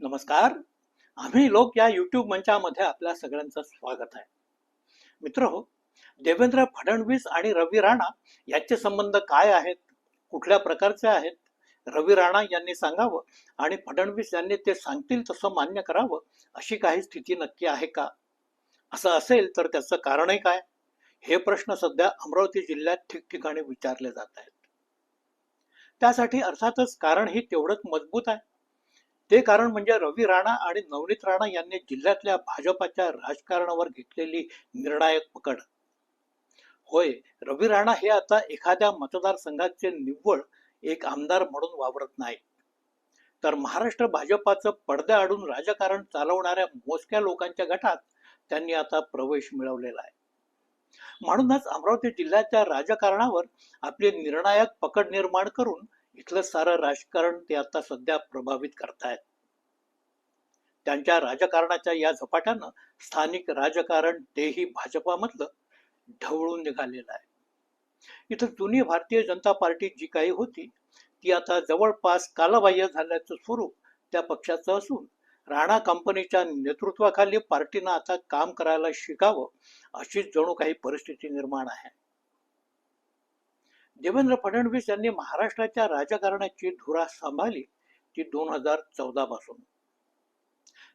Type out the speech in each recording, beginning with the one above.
नमस्कार. आम्ही लोक या युट्यूब मंचामध्ये आपल्या सगळ्यांचं स्वागत आहे. मित्र हो देवेंद्र फडणवीस आणि रवी राणा यांचे संबंध काय आहेत? कुठल्या प्रकारचे आहेत? रवी राणा यांनी सांगावं आणि फडणवीस यांनी ते सांगतील तसं मान्य करावं अशी काही स्थिती नक्की आहे का? असं असेल तर त्याचं कारणही काय? हे प्रश्न सध्या अमरावती जिल्ह्यात ठिकठिकाणी विचारले जात आहेत. त्यासाठी अर्थातच कारण ही तेवढंच मजबूत आहे. ते कारण म्हणजे रवी राणा आणि नवनीत राणा यांनी जिल्ह्यातल्या भाजपाच्या राजकारणावर घेतलेली निर्णायक पकड. होय रवी राणा हे आता एखाद्या मतदारसंघाचे निव्वळ एक आमदार म्हणून वावरत नाही तर महाराष्ट्र भाजपाचं पडद्याआडून राजकारण चालवणाऱ्या मोजक्या लोकांच्या गटात त्यांनी आता प्रवेश मिळवलेला आहे. म्हणूनच अमरावती जिल्ह्याच्या राजकारणावर आपली निर्णायक पकड निर्माण करून इथलं सारं राजकारण ते आता सध्या प्रभावित करतायत. त्यांच्या राजकारणाच्या या झपाट्यानं स्थानिक राजकारण तेही भाजपामधलं ढवळून निघालेलं आहे. इथं जुनी भारतीय जनता पार्टी जी काही होती ती आता जवळपास कालबाह्य झाल्याचं स्वरूप त्या पक्षाचं असून राणा कंपनीच्या नेतृत्वाखाली पार्टीनं आता काम करायला शिकावं अशीच जणू काही परिस्थिती निर्माण आहे. देवेंद्र फडणवीस यांनी महाराष्ट्राच्या राजकारणाची धुरा सांभाळली ती दोन हजार चौदा पासून.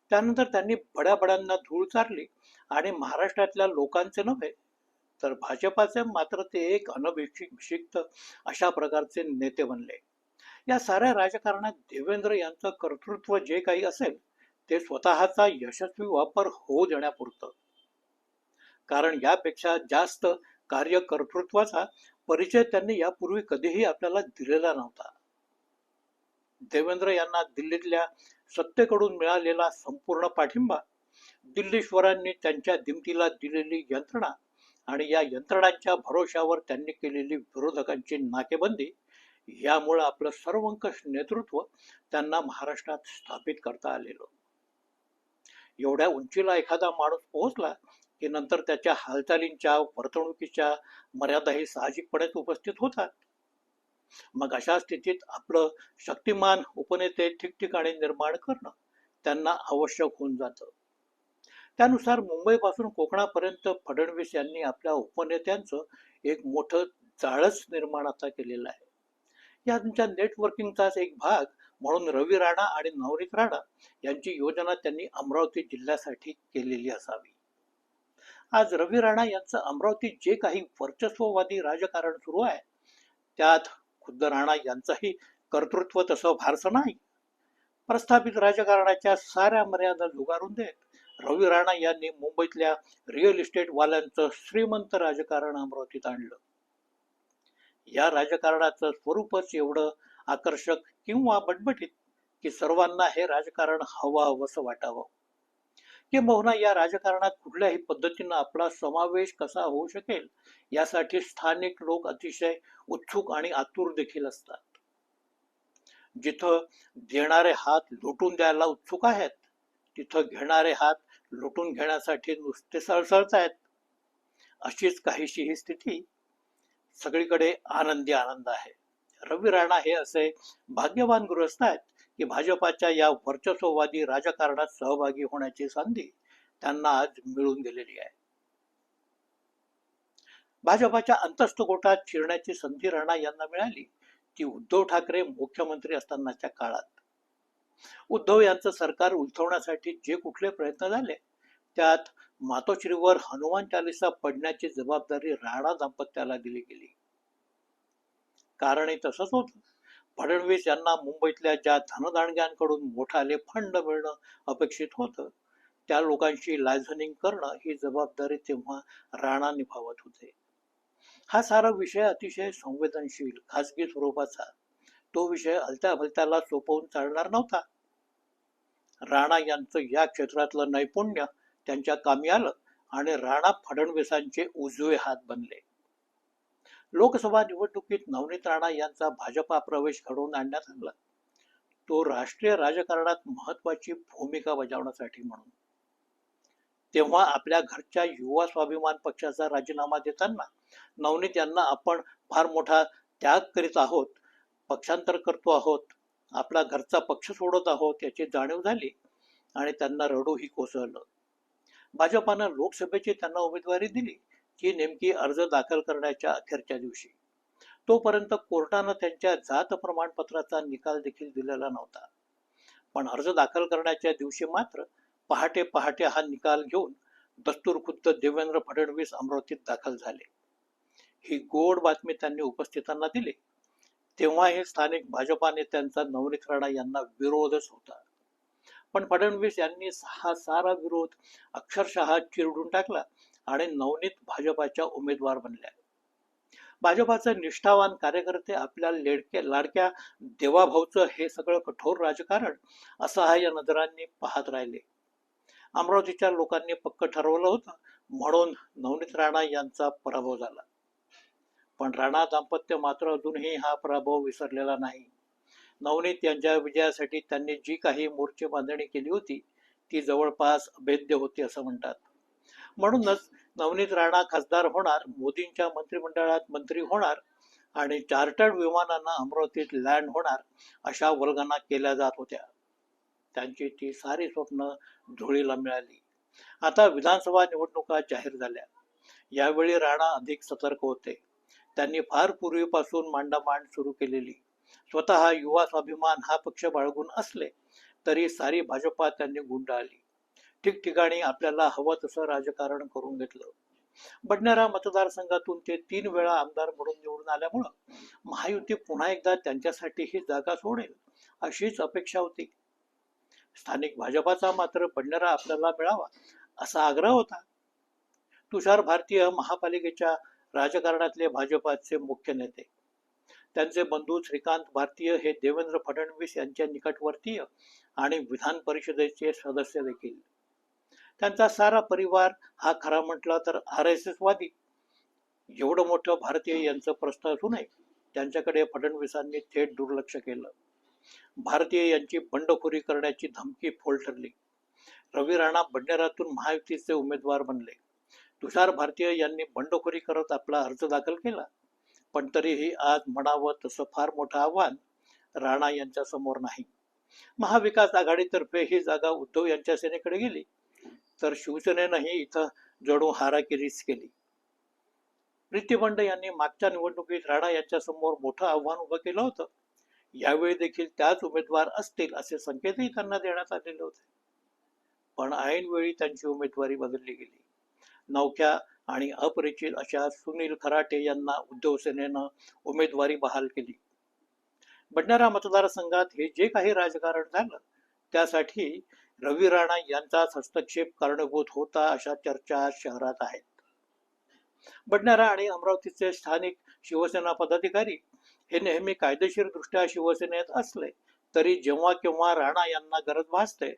त्यानंतर त्यांनी बड्याबड्यांना धूळ चारली आणि महाराष्ट्रातल्या लोकांचे नव्हे तर भाजपाचे मात्र ते एक अनभिषिक्त अशा प्रकारचे नेते बनले. या साऱ्या राजकारणात देवेंद्र यांचं कर्तृत्व जे काही असेल ते स्वतःचा यशस्वी वापर होऊ देण्यापुरतं. कारण यापेक्षा जास्त कार्यकर्तृत्वाचा परिचय त्यांनी यापूर्वी कधीही आपल्याला दिलेला नव्हता. देवेंद्र यांना दिल्लीतल्या सत्तेकडून मिळालेला संपूर्ण पाठिंबा दिल्लीश्वरांनी त्यांच्या दिमतीला दिलेली यंत्रणा आणि या यंत्रणांच्या भरोशावर त्यांनी केलेली विरोधकांची नाकेबंदी यामुळे आपलं सर्वंकष नेतृत्व त्यांना महाराष्ट्रात स्थापित करता आलेलं. एवढ्या उंचीला एखादा माणूस पोहोचला की नंतर त्याच्या हालचालींच्या वर्तणुकीच्या मर्यादाही साहजिकपणेच उपस्थित होतात. मग अशा स्थितीत आपलं शक्तिमान उपनेते ठिकठिकाणी निर्माण करणं त्यांना आवश्यक होऊन जातं. त्यानुसार मुंबईपासून कोकणापर्यंत फडणवीस यांनी आपल्या उपनेत्यांचं एक मोठं जाळच निर्माण आता केलेलं आहे. या त्यांच्या नेटवर्किंगचाच एक भाग म्हणून रवी राणा आणि नवनीत राणा यांची योजना त्यांनी अमरावती जिल्ह्यासाठी केलेली असावी. आज रवी राणा यांचं अमरावतीत जे काही वर्चस्ववादी राजकारण सुरू आहे त्यात खुद्द राणा यांचंही कर्तृत्व तसं फारसं नाही. प्रस्थापित राजकारणाच्या साऱ्या मर्यादा झुगारून देत रवी राणा यांनी मुंबईतल्या रिअल इस्टेट वाल्यांचं श्रीमंत राजकारण अमरावतीत आणलं. या राजकारणाचं स्वरूपच एवढं आकर्षक किंवा बटबटीत की सर्वांना हे राजकारण हवं हवंसं वाटावं. किंबहुना या राजकारणात कुठल्याही पद्धतीनं आपला समावेश कसा होऊ शकेल यासाठी स्थानिक लोक अतिशय उत्सुक आणि आतुर देखील असतात. जिथं देणारे हात लुटून द्यायला उत्सुक आहेत तिथं घेणारे हात लुटून घेण्यासाठी नुसते सळसळत आहेत. अशीच काहीशी ही स्थिती सगळीकडे आनंदी आनंद आहे. रवी राणा हे असे भाग्यवान गृहस्थ आहेत. की भाजपाच्या या वर्चस्ववादी राजकारणात सहभागी होण्याची संधी त्यांना आज मिळून गेलेली आहे. भाजपाच्या अंतस्थ गोटात शिरण्याची संधी राणा यांना मिळाली ती उद्धव ठाकरे मुख्यमंत्री असतानाच्या काळात. उद्धव यांचं सरकार उलथवण्यासाठी जे कुठले प्रयत्न झाले त्यात मातोश्रीवर हनुमान चालिसा पडण्याची जबाबदारी राणा दाम्पत्याला दिली गेली. कारणही तसंच होतं. फडणवीस यांना मुंबईतल्या ज्या धनदाणग्यांकडून मोठाले फंड मिळणं अपेक्षित होतं त्या लोकांशी लायझनिंग करणं ही जबाबदारी तेव्हा राणा निभावत होते. हा सारा विषय अतिशय संवेदनशील खासगी स्वरूपाचा. तो विषय हलत्या भलत्याला सोपवून चालणार नव्हता. राणा यांचं या क्षेत्रातलं नैपुण्य त्यांच्या कामी आलं आणि राणा फडणवीसांचे उजवे हात बनले. लोकसभा निवडणुकीत नवनीत राणा यांचा भाजपा प्रवेश घडवून आणण्यात आला. तो राष्ट्रीय राजकारणात महत्वाची भूमिका बजावण्यासाठी म्हणून. तेव्हा आपल्या घरच्या युवा स्वाभिमान पक्षाचा राजीनामा देताना नवनीत यांना आपण फार मोठा त्याग करीत आहोत पक्षांतर करतो आहोत आपला घरचा पक्ष सोडत आहोत याची जाणीव झाली आणि त्यांना रडूही कोसळलं. भाजपानं लोकसभेची त्यांना उमेदवारी दिली. की नेमकी अर्ज दाखल करण्याच्या अखेरच्या दिवशी. तोपर्यंत कोर्टानं त्यांच्या जात प्रमाणपत्राचा निकाल देखील दिलेला नव्हता. पण अर्ज दाखल करण्याच्या दिवशी मात्र पहाटे पहाटे हा निकाल घेऊन दस्तूर खुद्द देवेंद्र फडणवीस अमरावतीत दाखल झाले. ही गोड बातमी त्यांनी उपस्थितांना दिली. तेव्हा हे स्थानिक भाजपा नेत्यांचा नवनीत राणा यांना विरोधच होता. पण फडणवीस यांनी हा सारा विरोध अक्षरशः चिरडून टाकला. आणि नवनीत भाजपाच्या उमेदवार बनल्या. भाजपाचे निष्ठावान कार्यकर्ते आपल्या लेडक्या लाडक्या देवाभाऊचं हे सगळं कठोर राजकारण असहाय्य नजरांनी पाहत राहिले. अमरावतीच्या लोकांनी पक्क ठरवलं होतं म्हणून नवनीत राणा यांचा पराभव झाला. पण राणा दाम्पत्य मात्र अजूनही हा पराभव विसरलेला नाही. नवनीत यांच्या विजयासाठी त्यांनी जी काही मोर्चे बांधणी केली होती ती जवळपास अभेद्य होती असं म्हणतात. म्हणूनच नवनीत राणा खासदार होणार मोदींच्या मंत्रिमंडळात मंत्री होणार आणि चार्टर्ड विमानांना अमरावतीत लँड होणार अशा वर्गांना केल्या जात होत्या. त्यांची ती सारी स्वप्न धुळीला मिळाली. आता विधानसभा निवडणुका जाहीर झाल्या. यावेळी राणा अधिक सतर्क होते. त्यांनी फार पूर्वीपासून मांडामांड सुरू केलेली. स्वतः युवा स्वाभिमान हा पक्ष बाळगून असले तरी सारी भाजपा त्यांनी गुंडाळली. ठिकठिकाणी आपल्याला हवं तसं राजकारण करून घेतलं. बडनेरा मतदारसंघातून ते तीन वेळा आमदार म्हणून निवडून आल्यामुळं महायुती पुन्हा एकदा त्यांच्यासाठी ही जागा सोडेल अशीच अपेक्षा होती. स्थानिक भाजपाचा मात्र बडनेरा आपल्याला मिळावा असा आग्रह होता. तुषार भारतीय महापालिकेच्या राजकारणातले भाजपाचे मुख्य नेते. त्यांचे बंधू श्रीकांत भारतीय हे देवेंद्र फडणवीस यांच्या निकटवर्तीय आणि विधान परिषदेचे सदस्य देखील. त्यांचा सारा परिवार हा खरा म्हटला तर आर एस एस वादी एवढं मोठं भारतीय यांचं प्रश्न असूनही त्यांच्याकडे फडणवीसांनी थेट दुर्लक्ष केलं. भारतीय यांची बंडखोरी करण्याची धमकी फोल ठरली. रवी राणा बंडेरातून महायुतीचे उमेदवार बनले. तुषार भारतीय यांनी बंडखोरी करत आपला अर्ज दाखल केला. पण तरीही आज म्हणावं तसं फार मोठं आव्हान राणा यांच्या समोर नाही. महाविकास आघाडीतर्फे ही जागा उद्धव यांच्या सेनेकडे गेली. तर शिवसेनेनंही इथं जणू हाराकिरीच केली. प्रीती बंड यांनी मागच्या निवडणुकीत राणा यांच्यासमोर मोठं आव्हान उभं केलं होतं. यावेळी देखील त्याच उमेदवार असतील असे संकेतही त्यांना देण्यात आलेले होते. पण ऐनवेळी त्यांची उमेदवारी बदलली गेली. नौख्या आणि अपरिचित अशा सुनील खराटे यांना उद्धव सेनेनं उमेदवारी बहाल केली. बंडारा मतदारसंघात हे जे काही राजकारण झालं त्यासाठी रवी राणा यांचाच हस्तक्षेप कारणीभूत होता अशा चर्चा शहरात आहेत. बडनेरा आणि अमरावतीचे स्थानिक शिवसेना पदाधिकारी हे नेहमी कायदेशीर दृष्ट्या शिवसेनेत असले तरी जेव्हा केव्हा राणा यांना गरज भासते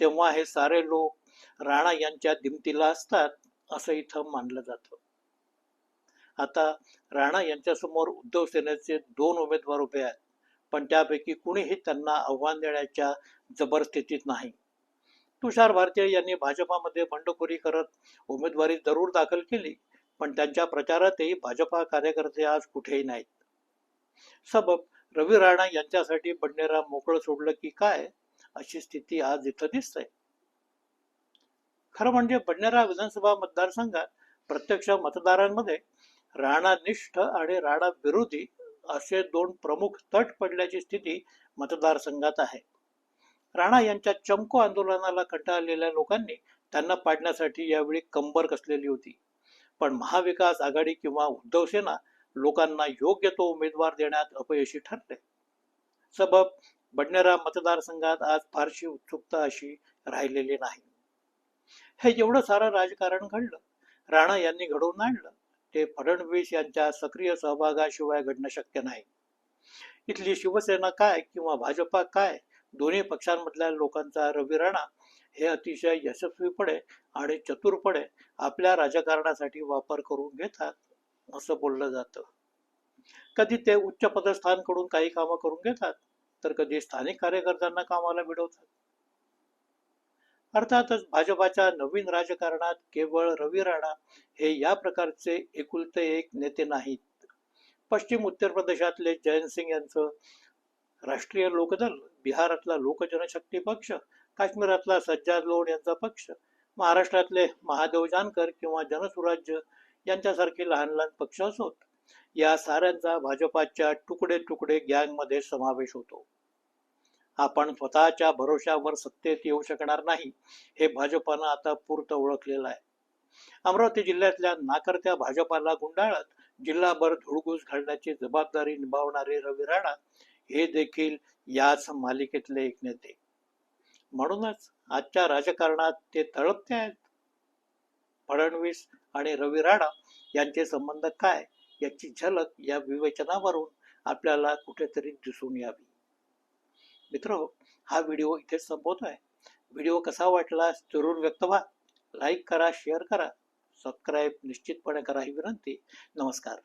तेव्हा हे सारे लोक राणा यांच्या दिमतीला असतात असं इथं मानलं जातं. आता राणा यांच्यासमोर उद्धव सेनेचे दोन उमेदवार उभे आहेत पण त्यापैकी कुणीही त्यांना आव्हान देण्याच्या जबर स्थितीत नाही. तुषार भारतीय यांनी भाजपामध्ये बंडखोरी करत उमेदवारी जरूर दाखल केली पण त्यांच्या प्रचारातही भाजपा कार्यकर्ते आज कुठेही नाहीत. सबब रवी राणा यांच्यासाठी बडनेरा मोकळं सोडलं की काय अशी स्थिती आज इथं दिसते. खरं म्हणजे बडनेरा विधानसभा मतदारसंघात प्रत्यक्ष मतदारांमध्ये राणा निष्ठ आणि राणा विरोधी असे दोन प्रमुख तट पडल्याची स्थिती मतदारसंघात आहे. राणा यांच्या चमको आंदोलनाला कंटाळलेल्या लोकांनी त्यांना पाडण्यासाठी यावेळी कंबर कसलेली होती. पण महाविकास आघाडी किंवा उद्धव सेना लोकांना योग्य तो उमेदवार देण्यात अपयशी ठरले. सबब बडनेरा मतदारसंघात आज फारशी उत्सुकता अशी राहिलेली नाही. हे एवढं सारं राजकारण घडलं. राणा यांनी घडवून आणलं. ते फडणवीस यांच्या सक्रिय सहभागाशिवाय घडणं शक्य नाही. इथली शिवसेना काय किंवा भाजपा काय दोन्ही पक्षांमधल्या लोकांचा रवी राणा हे अतिशय यशस्वीपणे आणि चतुरपणे आपल्या राजकारणासाठी वापर करून घेतात असं बोललं जातं. कधी ते उच्च पदस्थांकडून काही कामं करून घेतात तर कधी स्थानिक कार्यकर्त्यांना कामाला मिळवतात अर्थातच भाजपाच्या नवीन राजकारणात केवळ रवी राणा हे या प्रकारचे एकुलते एक नेते नाहीत. पश्चिम उत्तर प्रदेशातले जयंत सिंग यांचं राष्ट्रीय लोकदल बिहारातला लोकजनशक्ती पक्ष काश्मीरातला सज्जाद लोड यांचा पक्ष महाराष्ट्रातले महादेव जानकर किंवा जनसुराज्य यांच्यासारखे लहान लहान पक्ष असोत. या साऱ्यांचा भाजपाच्या तुकडे तुकडे गँगमध्ये समावेश होतो. आपण स्वतःच्या भरोशावर सत्तेत येऊ शकणार नाही हे भाजपानं आता पूर्त ओळखलेलं आहे. अमरावती जिल्ह्यातल्या नाकर्त्या भाजपाला गुंडाळत जिल्हाभर धुळगूस घालण्याची जबाबदारी निभावणारे रवी राणा हे देखील याच मालिकेतले एक नेते. म्हणूनच आजच्या राजकारणात ते तळपते आहेत. फडणवीस आणि रवी राणा यांचे संबंध काय याची झलक या विवेचनावरून आपल्याला कुठेतरी दिसून यावी. मित्र हा व्हिडिओ इथे आहे व्हिडिओ कसा वाटला जरूर व्यक्त व्हा. लाईक करा शेअर करा. सबस्क्राईब निश्चितपणे करा ही विनंती. नमस्कार.